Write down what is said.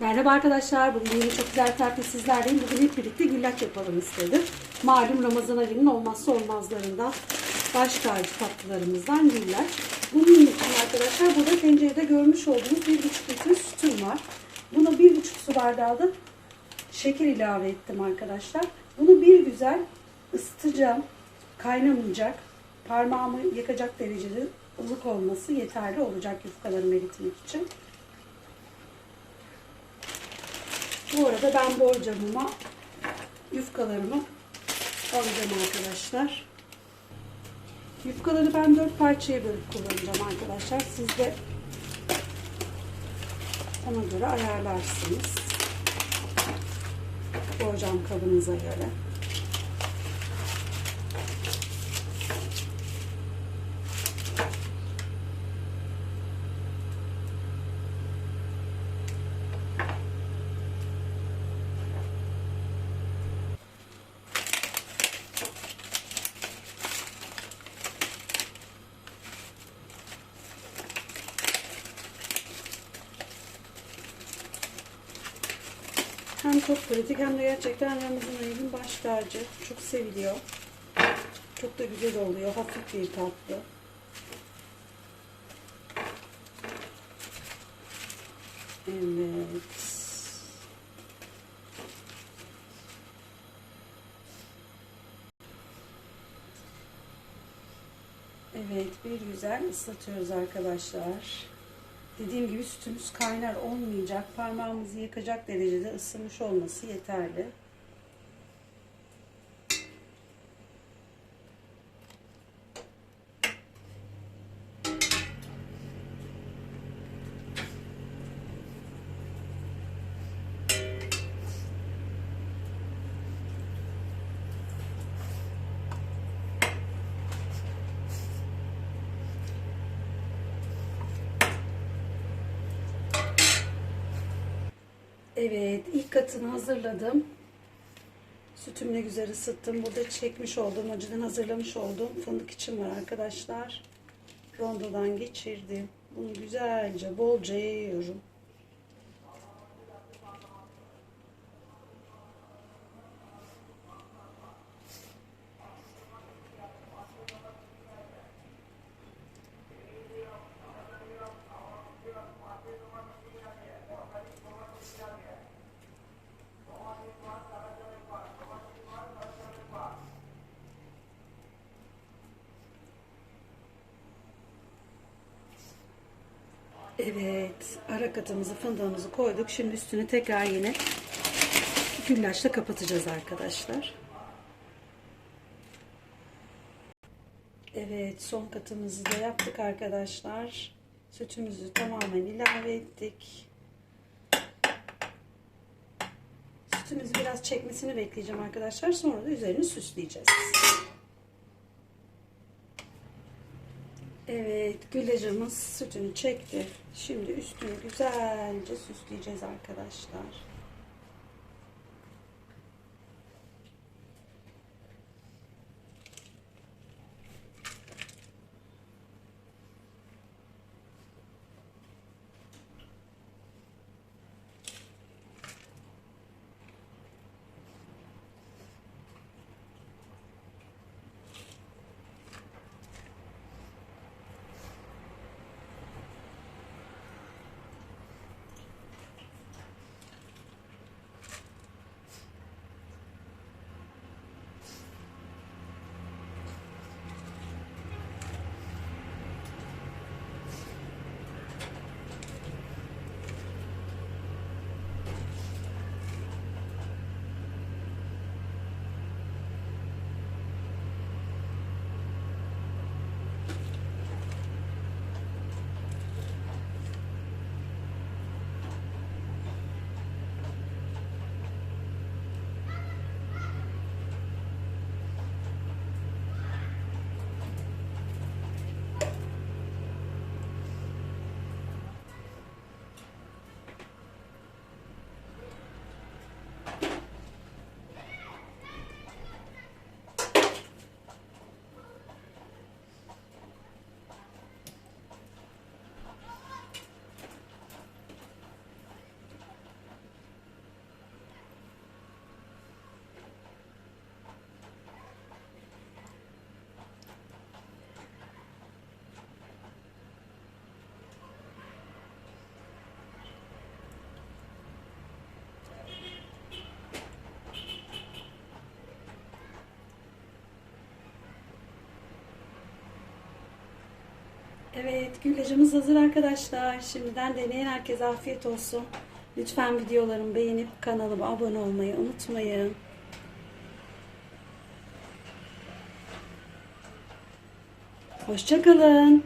Merhaba arkadaşlar. Bugün yine çok güzel tarifle sizlerleyim. Bugün hep birlikte güllaç yapalım istedim. Malum Ramazan ayının olmazsa olmazlarından baş tacı tatlılarımızdan güllaç. Bunun için arkadaşlar burada tencerede görmüş olduğunuz 1,5 litre sütüm var. Buna 1,5 su bardağı da şeker ilave ettim arkadaşlar. Bunu bir güzel ısıtacağım. Kaynamayacak. Parmağımı yakacak derecede ılık olması yeterli olacak yufkalarımı eritmek için. Bu arada ben borcamıma yufkalarımı alacağım arkadaşlar. Yufkaları ben dört parçaya bölüp kullanacağım arkadaşlar. Siz de ona göre ayarlarsınız. Borcam kabınıza göre. Hem çok pratik hem de gerçekten Ramazan ayının baş tacı. Çok seviliyor. Çok da güzel oluyor. Hafif bir tatlı. Evet. Evet, bir güzel ıslatıyoruz arkadaşlar. Dediğim gibi sütümüz kaynar olmayacak. Parmağımızı yakacak derecede ısınmış olması yeterli. Evet, ilk katını hazırladım. Sütümle güzel ısıttım. Burada çekmiş olduğum, önceden hazırlamış olduğum fındık için var arkadaşlar. Rondodan geçirdim. Bunu güzelce, bolca yayıyorum. Evet, ara katımızı, fındığımızı koyduk. Şimdi üstünü tekrar yine güllaçla kapatacağız arkadaşlar. Evet, son katımızı da yaptık arkadaşlar. Sütümüzü tamamen ilave ettik. Sütümüzü biraz çekmesini bekleyeceğim arkadaşlar. Sonra da üzerini süsleyeceğiz. Evet, güllacımız sütünü çekti. Şimdi üstünü güzelce süsleyeceğiz arkadaşlar. Evet, güllacımız hazır arkadaşlar. Şimdiden deneyen herkese afiyet olsun. Lütfen videolarımı beğenip kanalıma abone olmayı unutmayın. Hoşçakalın.